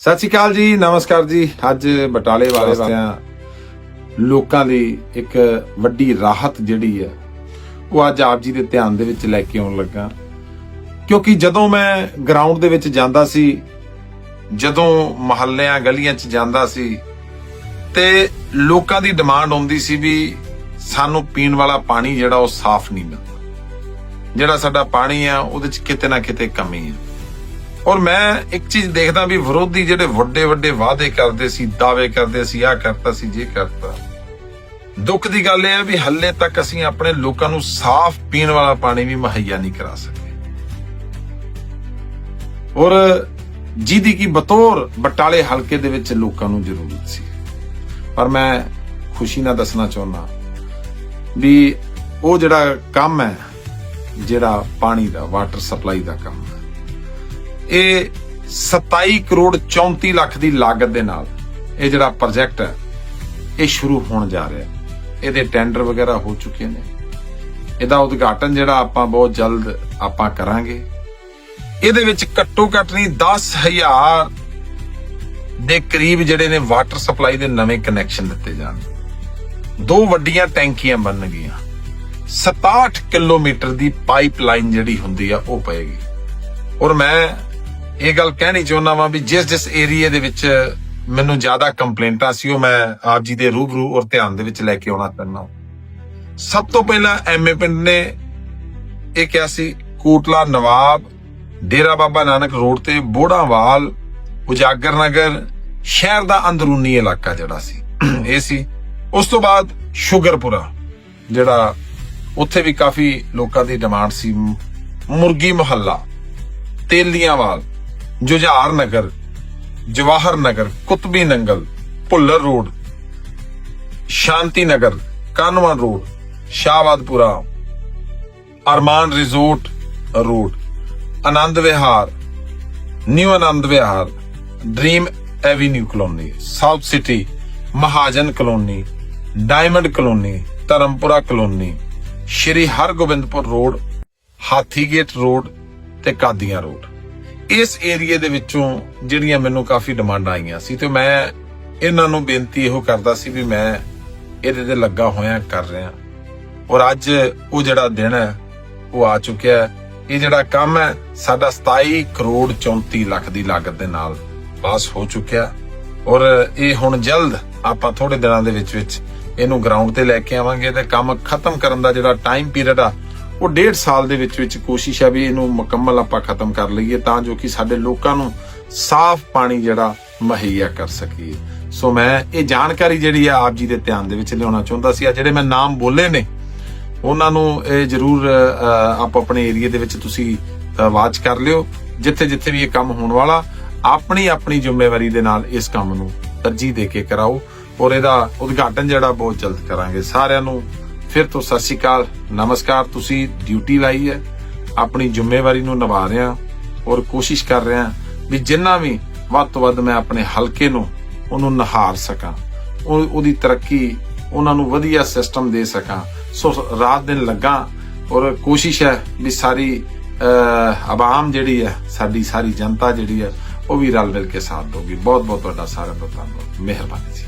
ਸਤਿ ਸ਼੍ਰੀ ਅਕਾਲ ਜੀ ਨਮਸਕਾਰ ਜੀ। ਅੱਜ ਬਟਾਲੇ ਵਾਲੇ ਵਾਲਿਆਂ ਲੋਕਾਂ ਦੀ ਇੱਕ ਵੱਡੀ ਰਾਹਤ ਜਿਹੜੀ ਹੈ ਉਹ ਅੱਜ ਆਪ ਜੀ ਦੇ ਧਿਆਨ ਦੇ ਵਿੱਚ ਲੈ ਕੇ ਆਉਣ ਲੱਗਾ। ਕਿਉਂਕਿ ਜਦੋਂ ਮੈਂ ਗਰਾਊਂਡ ਦੇ ਵਿੱਚ ਜਾਂਦਾ ਸੀ ਜਦੋਂ ਮਹੱਲਿਆਂ ਗਲੀਆਂ 'ਚ ਜਾਂਦਾ ਸੀ ਤੇ ਲੋਕਾਂ ਦੀ ਡਿਮਾਂਡ ਹੁੰਦੀ ਸੀ ਵੀ ਸਾਨੂੰ ਪੀਣ ਵਾਲਾ ਪਾਣੀ ਜਿਹੜਾ ਉਹ ਸਾਫ਼ ਨਹੀਂ ਮਿਲਦਾ। ਜਿਹੜਾ ਸਾਡਾ ਪਾਣੀ ਆ ਉਹਦੇ 'ਚ ਕਿਤੇ ਨਾ ਕਿਤੇ ਕਮੀ ਹੈ ਔਰ ਮੈਂ ਇੱਕ ਚੀਜ਼ ਦੇਖਦਾ ਵੀ ਵਿਰੋਧੀ ਜਿਹੜੇ ਵੱਡੇ ਵੱਡੇ ਵਾਅਦੇ ਕਰਦੇ ਸੀ, ਦਾਅਵੇ ਕਰਦੇ ਸੀ, ਆਹ ਕਰਤਾ ਸੀ, ਜੇ ਕਰਤਾ। ਦੁੱਖ ਦੀ ਗੱਲ ਇਹ ਹੈ ਵੀ ਹੱਲੇ ਤੱਕ ਅਸੀਂ ਆਪਣੇ ਲੋਕਾਂ ਨੂੰ ਸਾਫ਼ ਪੀਣ ਵਾਲਾ ਪਾਣੀ ਵੀ ਮੁਹੱਈਆ ਨਹੀਂ ਕਰਾ ਸਕੇ। ਔਰ ਜਿਹਦੀ ਕੀ ਬਤੌਰ ਬਟਾਲੇ ਹਲਕੇ ਦੇ ਵਿੱਚ ਲੋਕਾਂ ਨੂੰ ਜ਼ਰੂਰਤ ਸੀ। ਪਰ ਮੈਂ ਖੁਸ਼ੀ ਨਾਲ ਦੱਸਣਾ ਚਾਹੁੰਦਾ ਵੀ ਉਹ ਜਿਹੜਾ ਕੰਮ ਹੈ, ਜਿਹੜਾ ਪਾਣੀ ਦਾ ਵਾਟਰ ਸਪਲਾਈ ਦਾ ਕੰਮ ਇਹ 27 ਕਰੋੜ 34 ਲੱਖ ਦੀ ਲਾਗਤ ਦੇ ਨਾਲ ਇਹ ਜਿਹੜਾ ਪ੍ਰੋਜੈਕਟ ਹੈ, ਇਹ ਸ਼ੁਰੂ ਹੋਣ ਜਾ ਰਿਹਾ ਹੈ। ਇਹਦੇ ਟੈਂਡਰ ਵਗੈਰਾ ਹੋ ਚੁੱਕੇ ਨੇ। ਇਹਦਾ ਉਦਘਾਟਨ ਜਿਹੜਾ ਆਪਾਂ ਬਹੁਤ ਜਲਦ ਆਪਾਂ ਕਰਾਂਗੇ। ਇਹਦੇ ਵਿੱਚ ਘੱਟੋ ਘੱਟ ਨਹੀਂ 10000 ਦੇ ਕਰੀਬ ਜਿਹੜੇ ਨੇ ਵਾਟਰ ਸਪਲਾਈ ਦੇ ਨਵੇਂ ਕਨੈਕਸ਼ਨ ਦਿੱਤੇ ਜਾਣ। ਦੋ ਵੱਡੀਆਂ ਟੈਂਕੀਆਂ ਬਣਨਗੀਆਂ। 67 ਕਿਲੋਮੀਟਰ ਦੀ ਪਾਈਪਲਾਈਨ ਜਿਹੜੀ ਹੁੰਦੀ ਆ, ਉਹ ਪਏਗੀ। ਔਰ ਮੈਂ ਇਹ ਗੱਲ ਕਹਿਣੀ ਚਾਹੁੰਦਾ ਵਾਂ ਵੀ ਜਿਸ ਜਿਸ ਏਰੀਆ ਦੇ ਵਿੱਚ ਮੈਨੂੰ ਜ਼ਿਆਦਾ ਕੰਪਲੇਂਟਾਂ ਸੀ, ਉਹ ਮੈਂ ਆਪ ਜੀ ਦੇ ਰੂਬਰੂ ਔਰ ਧਿਆਨ ਦੇ ਵਿੱਚ ਲੈ ਕੇ ਆਉਣਾ ਚਾਹੁੰਦਾ ਸਭ ਤੋਂ ਪਹਿਲਾਂ ਐਮਏ ਪਿੰਡ ਨੇ ਇਹ ਕਿਹਾ ਸੀ, ਕੋਟਲਾ ਨਵਾਬ, ਡੇਰਾ ਬਾਬਾ ਨਾਨਕ ਰੋਡ ਤੇ ਬੋੜਾਵਾਲ, ਉਜਾਗਰ ਨਗਰ, ਸ਼ਹਿਰ ਦਾ ਅੰਦਰੂਨੀ ਇਲਾਕਾ ਜਿਹੜਾ ਸੀ, ਇਹ ਸੀ। ਉਸ ਤੋਂ ਬਾਅਦ ਸ਼ੁਗਰਪੁਰਾ, ਜਿਹੜਾ ਉੱਥੇ ਵੀ ਕਾਫੀ ਲੋਕਾਂ ਦੀ ਡਿਮਾਂਡ ਸੀ, Murgi Mohalla, Teliyanwal Jujhar Nagar, Jawahar Nagar, Kutbi Nangal, Bhullar road, Shanti Nagar, Kanwa road, Shahbadpura, Arman resort road, Anand Vihar, new Anand Vihar, dream avenue colony, south city, Mahajan colony, diamond colony, Dharampura colony, Shri Hargobindpur road, Hathigate road ਤੇ Qadian road. ਇਸ ਏਰੀਏ ਦੇ ਵਿੱਚੋਂ ਜਿਹੜੀਆਂ ਮੈਨੂੰ ਕਾਫੀ demand ਆਈਆਂ ਸੀ ਤੇ ਮੈਂ ਇਹਨਾਂ ਨੂੰ ਬੇਨਤੀ ਇਹੋ ਕਰਦਾ ਸੀ ਵੀ ਮੈਂ ਇਹਦੇ ਤੇ ਲੱਗਾ ਹੋਇਆ ਕਰ ਰਿਹਾ। ਔਰ ਅੱਜ ਉਹ ਜਿਹੜਾ ਦਿਨ ਹੈ, ਉਹ ਆ ਚੁੱਕਿਆ ਹੈ। ਇਹ ਜਿਹੜਾ ਕੰਮ ਹੈ, ਸਾਡਾ 27 ਕਰੋੜ 34 ਲੱਖ ਦੀ ਲਾਗਤ ਦੇ ਨਾਲ ਪਾਸ ਹੋ ਚੁੱਕਿਆ। ਔਰ ਇਹ ਹੁਣ ਜਲਦ ਆਪਾਂ ਥੋੜੇ ਦਿਨਾਂ ਦੇ ਵਿੱਚ ਵਿੱਚ ਇਹਨੂੰ ਗਰਾਊਂਡ ਤੇ ਲੈ ਕੇ ਆਵਾਂਗੇ ਤੇ ਕੰਮ ਖਤਮ ਕਰਨ ਦਾ ਜਿਹੜਾ ਟਾਈਮ ਪੀਰੀਅਡ ਆ ਉਹ ਡੇਢ ਸਾਲ ਦੇ ਵਿੱਚ ਵਿੱਚ ਕੋਸ਼ਿਸ਼ ਹੈ ਵੀ ਇਹਨੂੰ ਮੁਕੰਮਲ ਆਪਾਂ ਖਤਮ ਕਰ ਲਈਏ ਤਾਂ ਜੋ ਕਿ ਸਾਡੇ ਲੋਕਾਂ ਨੂੰ ਸਾਫ਼ ਪਾਣੀ ਜਿਹੜਾ ਮੁਹੱਈਆ ਕਰ ਸਕੀਏ। ਸੋ ਮੈਂ ਇਹ ਜਾਣਕਾਰੀ ਜਿਹੜੀ ਆ ਆਪ ਜੀ ਦੇ ਧਿਆਨ ਦੇ ਵਿੱਚ ਲਿਆਉਣਾ ਚਾਹੁੰਦਾ ਸੀ। ਆ ਜਿਹੜੇ ਮੈਂ ਨਾਮ ਬੋਲੇ ਨੇ, ਉਹਨਾਂ ਨੂੰ ਇਹ ਜਰੂਰ ਆਪ ਆਪਣੇ ਏਰੀਆ ਦੇ ਵਿੱਚ ਤੁਸੀਂ ਵਾਚ ਕਰ ਲਿਓ। ਜਿੱਥੇ ਜਿੱਥੇ ਵੀ ਇਹ ਕੰਮ ਹੋਣ ਵਾਲਾ, ਆਪਣੀ ਆਪਣੀ ਜ਼ਿੰਮੇਵਾਰੀ ਦੇ ਨਾਲ ਇਸ ਕੰਮ ਨੂੰ ਤਰਜੀਹ ਦੇ ਕੇ ਕਰਾਓ। ਔਰ ਇਹਦਾ ਉਦਘਾਟਨ ਜਿਹੜਾ ਬਹੁਤ ਜਲਦ ਕਰਾਂਗੇ। ਸਾਰਿਆਂ ਨੂੰ ਫਿਰ ਤੋਂ ਸਤਿ ਸ਼੍ਰੀ ਅਕਾਲ। ਨਮਸਕਾਰ, ਤੁਸੀਂ ਡਿਊਟੀ ਲਾਈ ਹੈ। ਆਪਣੀ ਜ਼ਿੰਮੇਵਾਰੀ ਨੂੰ ਨਿਭਾ ਰਹੇ ਆ ਔਰ ਕੋਸ਼ਿਸ਼ ਕਰ ਰਹੇ ਆ ਵੀ ਜਿੰਨਾ ਵੀ ਵੱਧ ਤੋਂ ਵੱਧ ਮੈਂ ਆਪਣੇ ਹਲਕੇ ਨੂੰ ਉਹਨੂੰ ਨਿਹਾਰ ਸਕਾਂ। ਉਹਦੀ ਤਰੱਕੀ ਉਹਨਾਂ ਨੂੰ ਵਧੀਆ ਸਿਸਟਮ ਦੇ ਸਕਾਂ। ਸੋ ਰਾਤ ਦਿਨ ਲੱਗਾ ਔਰ ਕੋਸ਼ਿਸ਼ ਹੈ ਵੀ ਸਾਰੀ ਆਵਾਮ ਜਿਹੜੀ ਹੈ, ਸਾਡੀ ਸਾਰੀ ਜਨਤਾ ਜਿਹੜੀ ਹੈ, ਉਹ ਵੀ ਰਲ ਮਿਲ ਕੇ ਸਾਥ ਦੋਗੀ ਬਹੁਤ ਬਹੁਤ ਤੁਹਾਡਾ ਸਾਰਿਆਂ ਦਾ ਧੰਨਵਾਦ। ਮਿਹਰਬਾਨੀ ਜੀ।